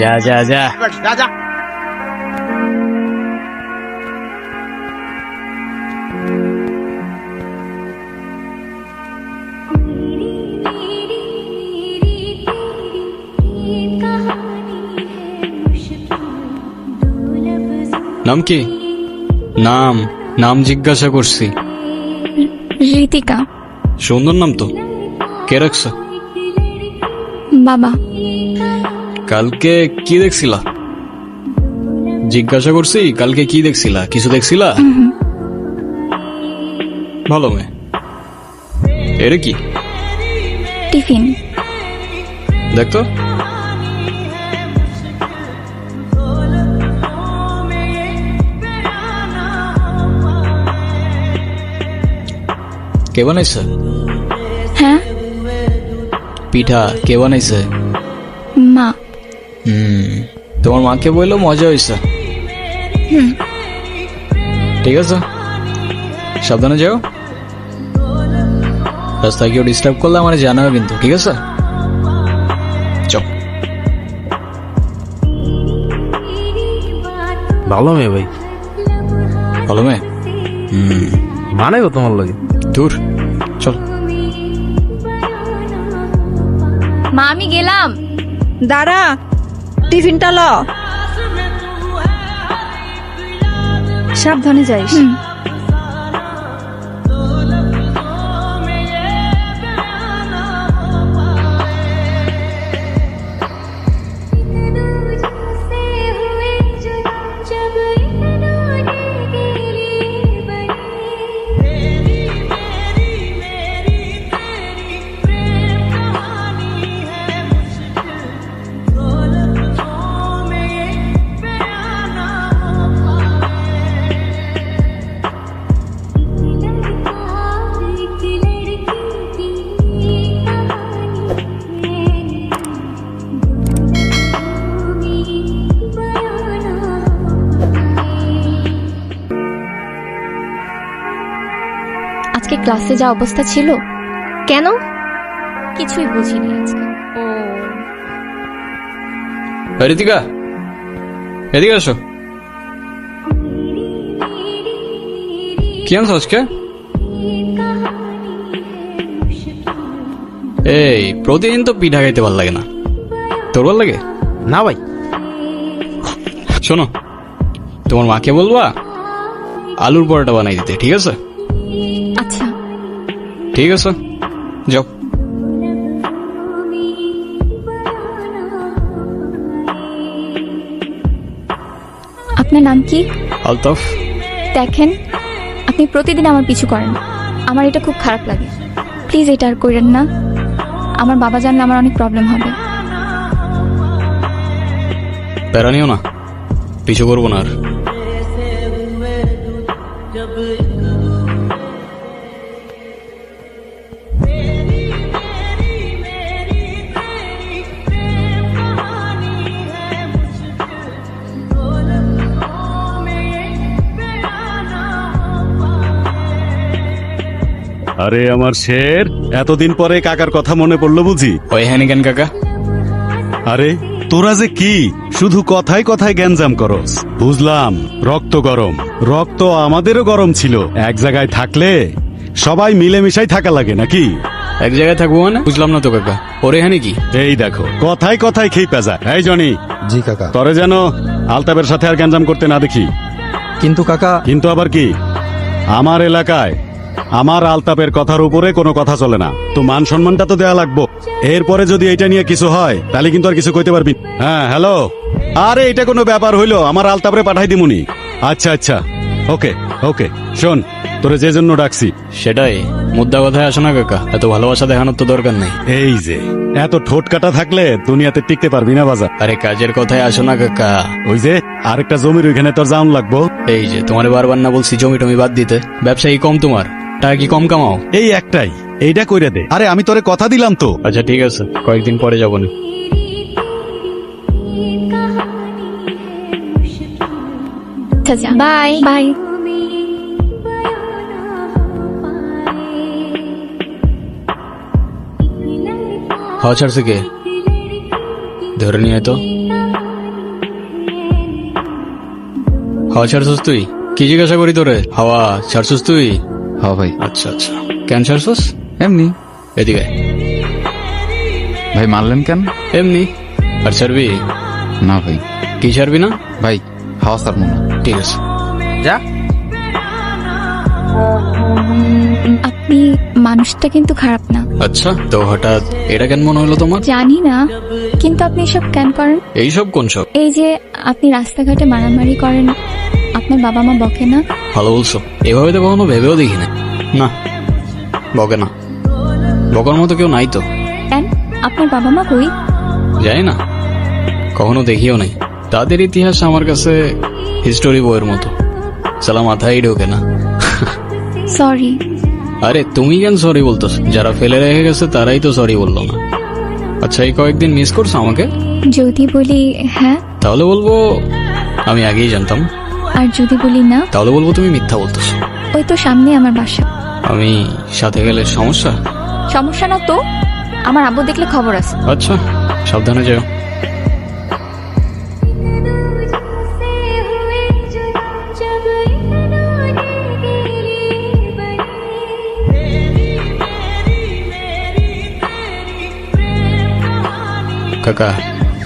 যা যা যা। যা যা। নাম কি? নাম নাম জিজ্ঞাসা করছি। ঋতিকা সুন্দর নাম তো। কে রাখছ বাবা কালকে কি দেখছিলা? জিজ্ঞাসা করছি কালকে কি দেখছিলা? কিছু দেখছিলা? ভালো মেয়ে। এর কি? টিফিন। দেখতো? কে বানাইছে? হ্যাঁ? পিঠা কে বানাইছে? মা। হুম তোমার মাকে বলল মজা হয়েছে ঠিক আছে সাবধানে যাও। রাস্তায় কেউ ডিস্টার্ব করলে আমার জানাবে কিন্তু ঠিক আছে? চল। ভালো মেয়ে ভাই। ভালো মেয়ে? হুম। মানে গো তোমার লাগে। দূর। মা আমি গেলাম। দাঁড়া টিফিনটা ল। সাবধানে যাইস। ক্লাসে যা অবস্থা ছিল? কেন? কিছুই বুঝিনি আজকে। এই ঋতিকা এদিকে আসো কি আনছো আজকে? এই প্রতিদিন তো পিঠা খাইতে ভালো লাগে না। তোর ভালো লাগে? না ভাই। শোনো তোমার মাকে বলবা আলুর পরোটা বানাই দিতে ঠিক আছে? ঠিক আছে যাও। আপনার নাম কি? আলতাফ। দেখেন আপনি প্রতিদিন আমার পিছু করেন। আমার এটা খুব খারাপ লাগে। প্লিজ এটা আর করেন না। আমার বাবা জানলে আমার অনেক প্রবলেম হবে। প্যারা নিও না। পিছু করব না আর। আরে আমার শের এতদিন পরে কাকার কথা মনে পড়ল বুঝি। ওই হ্যানিকেন কাকা। আরে তোরা যে কি? শুধু কথায় কথায় গ্যাঞ্জাম করস। বুঝলাম রক্ত গরম। রক্ত আমাদেরও গরম ছিল। এক জায়গায় থাকলে সবাই মিলেমিশাই থাকা লাগে নাকি? এক জায়গায় থাকব মানে? বুঝলাম না তো কাকা। ওরে হ্যানি কি? এই দেখো কথায় কথায় খেয়ে পেজা। এই জনি জি কাকা। তরে যেন আলতাবের সাথে আর গ্যাঞ্জাম করতে না দেখি। কিন্তু কাকা কিন্তু আবার কি? আমার এলাকায় আমার আলতাপের কথার উপরে কোনো কথা চলে না। তো মান সম্মানটা তো দেয়া লাগবো। এরপরে যদি এটা নিয়ে কিছু হয় তাহলে কিন্তু আর কিছু কইতে পারবি। হ্যাঁ হ্যালো? আরে এটা কোনো ব্যাপার হইল। আমার আলতাপরে পাঠাই দিমুনি। আচ্ছা আচ্ছা। ওকে ওকে। শোন তোরে যে জন্য ডাকছি। সেটাই। মুদ্রা কথায় আসো না কাকা। এত ভালোবাসা দেখানোর তো দরকার নেই। এই যে এত ঠোঁট কাটা থাকলে দুনিয়াতে টিকতে পারবি না বাজার। আরে কাজের কথায় আসো না কাকা। ওই যে আরেকটা জমির ওইখানে তোর জাউন লাগবো। এই যে তোমার বারবার না বলছি জমি টমি বাদ দিতে। ব্যবসায়ী কম তোমার। টাকা কি কম কামাও? এই একটাই। এইটা কইরা দে। আরে আমি তোরে কথা দিলাম তো। আচ্ছা ঠিক আছে। কয়েকদিন পরে যাব না। বাই। বাই। হাওয়া ছাড়ছে কে? ধরে নিয়ে তো হাওয়া ছাড়ছস তুই? কি জিজ্ঞাসা করি তোরে? হাওয়া ছাড়ছস তুই? হ্যাঁ ভাই। আচ্ছা আচ্ছা। ছাড়ছস এমনি। এদিকে। ভাই মারলেন কেন? এমনি। আর ছাড়বি? না ভাই। কি ছাড়বি না? ভাই হাওয়া মনে ঠিক আছে। যা। আপনি মানুষটা কিন্তু খারাপ না। আচ্ছা তো হঠাৎ এটা কেন মনে হলো তোমার? জানি না কিন্তু আপনি এসব কেন করেন? এইসব কোন সব? এই যে আপনি রাস্তাঘাটে মারামারি করেন। আপনার বাবা মা বকে না? ভালো বলছো। এভাবে তো কখনো ভেবেও দেখি না না বকে না। বকার মতো কেউ নাই তো। কেন? আপনার বাবা মা কই? জানি না। কখনো দেখিও নাই। তাদের ইতিহাস আমার কাছে হিস্টোরি বইয়ের মতো। সালা মাথায় ঢোকে না। সরি আরে তুমি কেন সরি বলতেছ? যারা ফেলে রেখে গেছে তারাই তো সরি বলল না। আচ্ছা এই কয়েকদিন মিস করছ আমাকে? যদি বলি হ্যাঁ? তাহলে বলব আমি আগেই জানতাম। আর যদি বলি না? তাহলে বলব তুমি মিথ্যা বলতেছো। ওই তো সামনে আমার বাসা। আমি সাথে গেলে সমস্যা? সমস্যা না তো? আমার আব্বু দেখলে খবর আছে। আচ্ছা সাবধানে যাও। কাকা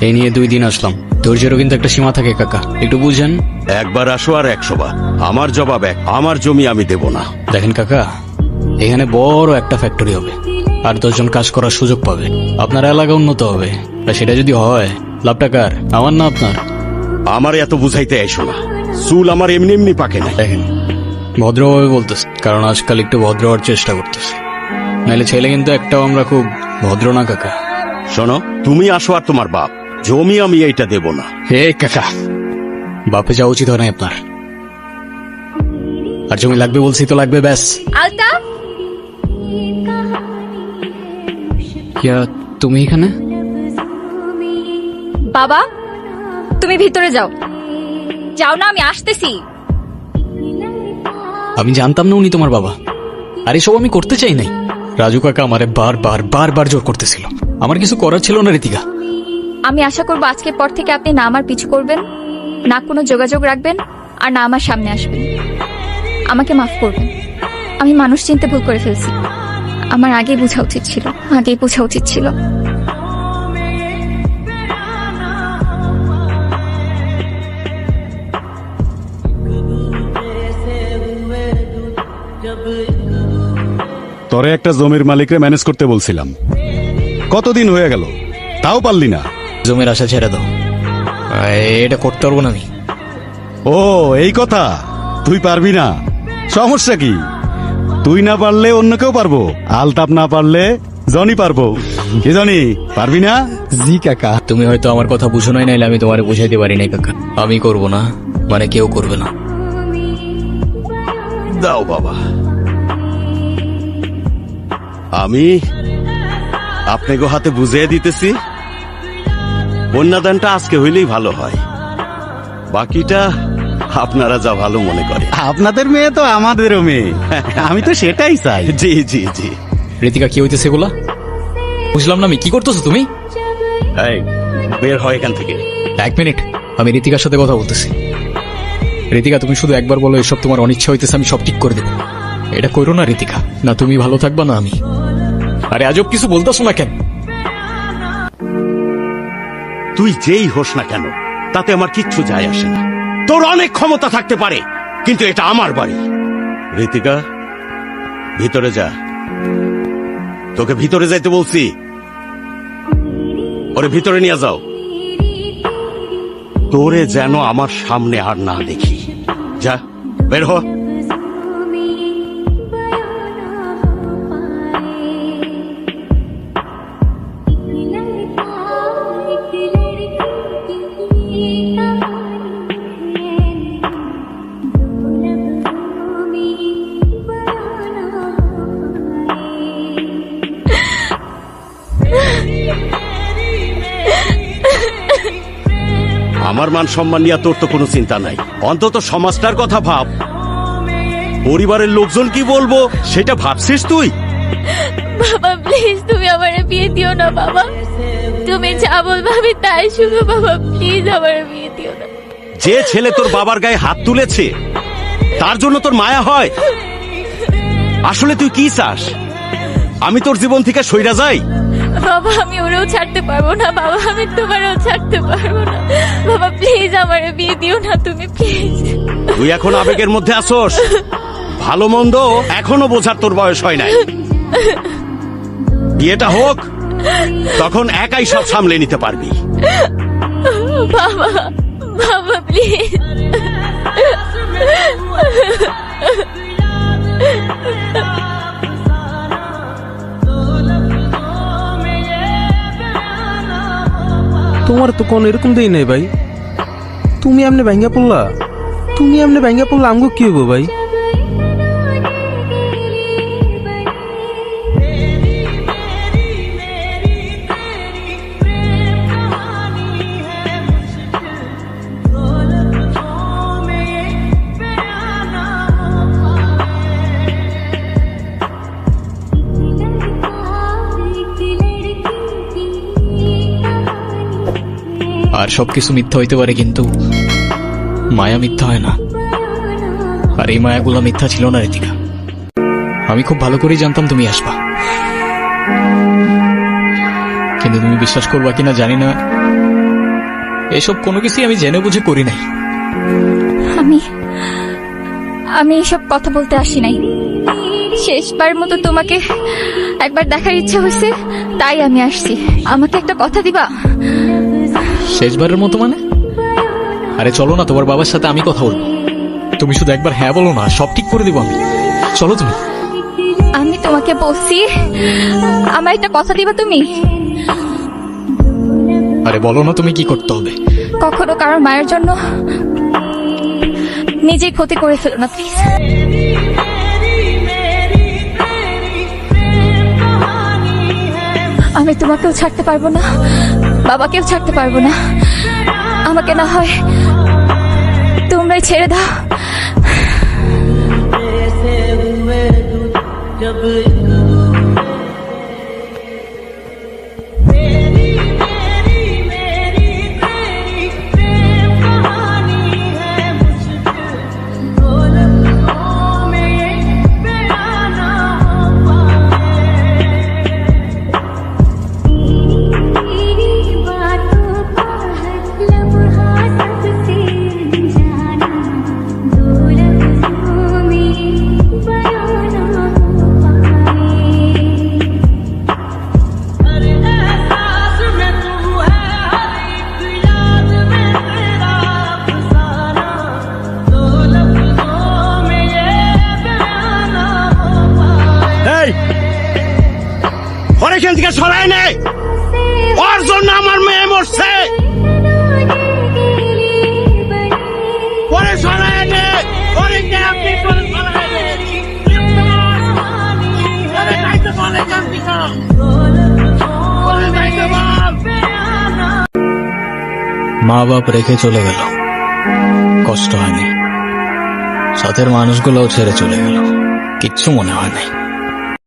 এই নিয়ে দুই দিন আসলাম। ধৈর্যেরও কিন্তু একটা সীমা থাকে কাকা। একটু বুঝেন। একবার আসো আর একশো বার। আমার জবাব এক আমার জমি আমি দেব না। দেখেন কাকা এখানে বড় একটা ফ্যাক্টরি হবে। আর দশজন কাজ করার সুযোগ পাবে। আপনার এলাকা উন্নত হবে। আর সেটা যদি হয় লাভটা কার? আমার না আপনার? আমার এত বুঝাইতে এসো না। চুল আমার এমনি এমনি পাকে না দেখেন ভদ্রভাবে বলতেছে কারণ আজকাল একটু ভদ্র হওয়ার চেষ্টা করতেছে। নাহলে ছেলে কিন্তু একটাও আমরা খুব ভদ্র না কাকা। শোনো তুমি আসো আর তোমার বাপ। জমি আমি এইটা দেব না। হে কাকা বাপে যাওয়া উচিত হয় না আপনার। আর জমি লাগবে বলছি তো লাগবে ব্যাস। আলতা? ইয়া তুমি এখানে? বাবা তুমি ভিতরে যাও। যাও না আমি আসতেছি। আমি জানতাম না উনি তোমার বাবা। আর এসব আমি করতে চাই নাই। রাজু কাকা আমারে বার বার বার বার জোর করতেছিল। আমার কিছু করার ছিল না রীতিকা। আমি আশা করব আজকের পর থেকে আপনি না আমার পিছু করবেন, না কোনো যোগাযোগ রাখবেন, আর না আমার সামনে আসবেন। আমাকে মাফ করবেন। আমি মানুষ চিনতে ভুল করে ফেলছি। আমার আগে বোঝা উচিত ছিল আগে বোঝা উচিত ছিল। তরে একটা জমির মালিকরে ম্যানেজ করতে বলছিলাম। কতদিন হয়ে গেল? তাও পারলি না। জমির আশা ছেড়ে দাও। এটা করতে পারব না আমি। ও এই কথা? তুই পারবি না। সমস্যা কি? তুই না পারলে অন্য কেউ পারব। আলতাপ না পারলে জনি পারব। কি জনি পারবি না? জি কাকা। তুমি হয়তো আমার কথা বুঝো নাই নাইলে আমি তোমারে বুঝাইতে পারি নাই কাকা। আমি করব না মানে কেউ করবে না। দাও বাবা। আমি আপনাকে হাতে বুঝিয়ে দিতেছি। কন্যাদানটা আজকে হইলেই ভালো হয়। বাকিটা আপনারা যা ভালো মনে করে আপনাদের মেয়ে তো আমাদেরও মেয়ে। আমি তো সেটাই চাই। জি জি জি। রীতিকা কি হইতেছে এগুলা? বুঝলাম না আমি কি করতেছো তুমি? এই, বের হয় এখান থেকে। এক মিনিট আমি রীতিকার সাথে কথা বলতেছি। রীতিকা তুমি শুধু একবার বলো এসব তোমার অনিচ্ছা হইতেছে আমি সব ঠিক করে দেবো। এটা করো না রীতিকা। না তুমি ভালো থাকবা না আমি। আরে আজব কিছু বলতেছো না কেন? তুই যেই হোস না কেন, তাতে আমার কিচ্ছু যায় আসে না। তোর অনেক ক্ষমতা থাকতে পারে, কিন্তু এটা আমার বাড়ি। ঋতিকা, ভিতরে যা। তোকে ভিতরে যাইতে বলছি। ওরে ভিতরে নিয়ে যাও। তোরে যেন আমার সামনে আর না দেখি। যা, বের হ। আমার মান সম্মান নিয়ে তোর তো কোনো চিন্তা নাই। অন্তত সমাজটার কথা ভাব। পরিবারের লোকজন কি বলব সেটা ভাবছিস তুই? বাবা প্লিজ তুমি আমার বিয়ে দিও না বাবা। তুমি যা বলবে আমি তাই শুনো বাবা। প্লিজ আমার বিয়ে দিও না। যে ছেলে তোর বাবার গায়ে হাত তুলেছে তার জন্য তোর মায়া হয়। আসলে তুই কি চাস? আমি তোর জীবন থেকে সইরা যাই? বাবা আমি ওরেও ছাড়তে পারব না। বাবা আমি তোমারও ছাড়তে পারব না। বাবা প্লিজ আমার বিয়ে দিও না তুমি প্লিজ তুই এখন আবেগের মধ্যে আসোস। ভালো মন্দ এখনও বোঝার তোর বয়স হয় নাই। বিয়েটা হোক তখন একাই সব সামলে নিতে পারবি। বাবা বাবা প্লিজ তোমার তো কোন এরকম দেই নাই ভাই। তুমি এমনি ভাঙ্গা পড়লা। তুমি এমনি ভাঙ্গা পড়লা আমগো কি হব ভাই? আর সবকিছু মিথ্যা হইতে পারে কিন্তু মায়া মিথ্যা হয় না। আর এই মায়াগুলো মিথ্যা ছিল না ঋতিকা আমি খুব ভালো করেই জানতাম তুমি আসবা। কিন্তু তুমি বিশ্বাস করবা কিনা জানি না। এসব কোনো কিছুই আমি জেনে বুঝে করি নাই। আমি আমি এসব কথা বলতে আসি নাই। শেষবার মতো তোমাকে একবার দেখার ইচ্ছা হয়েছে, তাই আমি আসছি। আমাকে একটা কথা দিবা? শেষবারের মতো মানে? আরে চলো না তোমার বাবার সাথে আমি কথা বলব। তুমি শুধু একবার হ্যাঁ বলো না সব ঠিক করে দেবো আমি। চলো তুমি। আমি তোমাকে বলছি আমার একটা কথা দিবা তুমি? আরে বলো না তুমি কি করতে হবে? কখনো কারোর মায়ের জন্য নিজেই ক্ষতি করে ফেলো না প্লিজ আমি তোমাকেও ছাড়তে পারব না। বাবাকেও ছাড়তে পারব না। আমাকে না হয় তোমরাই ছেড়ে দাও। মা বাপ রেখে চলে গেল। কষ্ট হয়নি। সাথের মানুষগুলোও ছেড়ে চলে গেল। কিচ্ছু মনে হয় নাই।